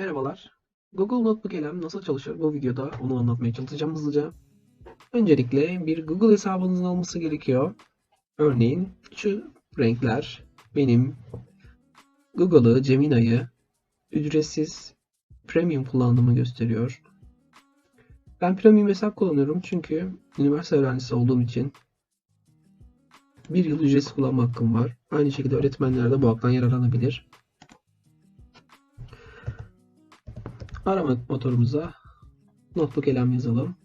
Merhabalar. Google Notebook elem nasıl çalışır bu videoda onu anlatmaya çalışacağım hızlıca. Öncelikle bir Google hesabınızın olması gerekiyor. Örneğin şu renkler benim Google'ı, Gemini'yi ücretsiz premium kullandığımı gösteriyor. Ben premium hesap kullanıyorum çünkü üniversite öğrencisi olduğum için bir yıl ücretsiz kullanma hakkım var. Aynı şekilde öğretmenler de bu haktan yararlanabilir. Arama motorumuza notebook elem yazalım.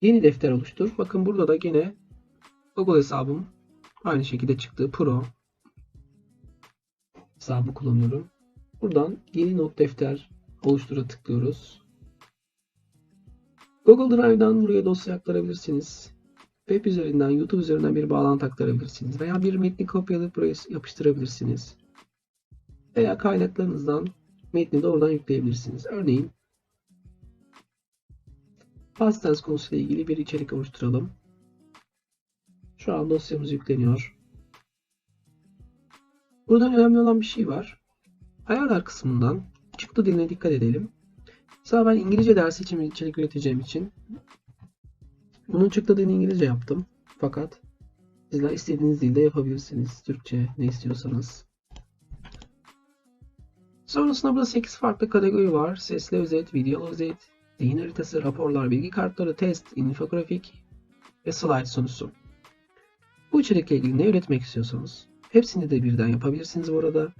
Yeni defter oluştur. Bakın burada da yine Google hesabım aynı şekilde çıktı. Pro hesabı kullanıyorum. Buradan yeni not defter oluştura tıklıyoruz. Google Drive'dan buraya dosya aktarabilirsiniz. Web üzerinden, YouTube üzerinden bir bağlantı aktarabilirsiniz. Veya bir metni kopyalayıp buraya yapıştırabilirsiniz. Veya kaynaklarınızdan metni de oradan yükleyebilirsiniz. Örneğin past tense konusuyla ilgili bir içerik oluşturalım. Şu an dosyamız yükleniyor. Burada önemli olan bir şey var. Ayarlar kısmından çıktı diline dikkat edelim. Mesela ben İngilizce dersi için içerik üreteceğim için bunun çıktı dilini İngilizce yaptım. Fakat sizler istediğiniz dilde yapabilirsiniz. Türkçe ne istiyorsanız. Sonrasında burada 8 farklı kategori var. Sesli özet, videolu özet, zihin haritası, raporlar, bilgi kartları, test, infografik ve slide sunusu. Bu içerikle ilgili ne üretmek istiyorsanız hepsini de birden yapabilirsiniz bu arada.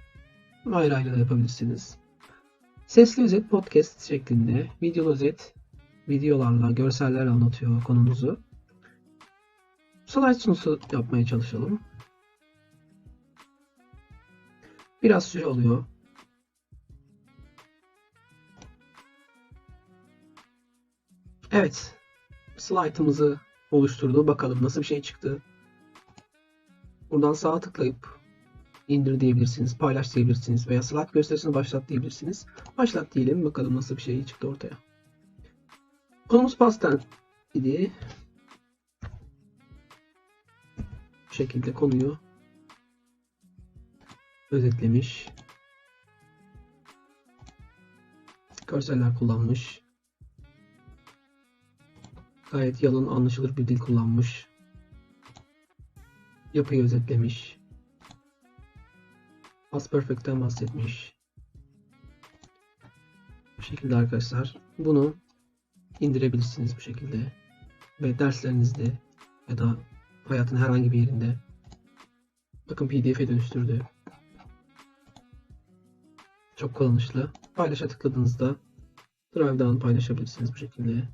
Ayrı ayrı da yapabilirsiniz. Sesli özet podcast şeklinde, videolu özet videolarla, görsellerle anlatıyor konumuzu. Slide sunusu yapmaya çalışalım. Biraz süre alıyor. Evet. Slide'ımızı oluşturdu. Bakalım nasıl bir şey çıktı. Buradan sağa tıklayıp indir diyebilirsiniz, paylaş diyebilirsiniz veya slide gösterisini başlat diyebilirsiniz. Başlat diyelim bakalım nasıl bir şey çıktı ortaya. Konumuz pasten idi. Bu şekilde konuyu özetlemiş. Görseller kullanmış. Gayet yalın anlaşılır bir dil kullanmış. Yapıyı özetlemiş. Past Perfect'ten bahsetmiş. Bu şekilde arkadaşlar. Bunu indirebilirsiniz bu şekilde. Ve derslerinizde ya da hayatın herhangi bir yerinde bakın pdf'e dönüştürdü. Çok kullanışlı. Paylaşa tıkladığınızda Drive'dan paylaşabilirsiniz bu şekilde.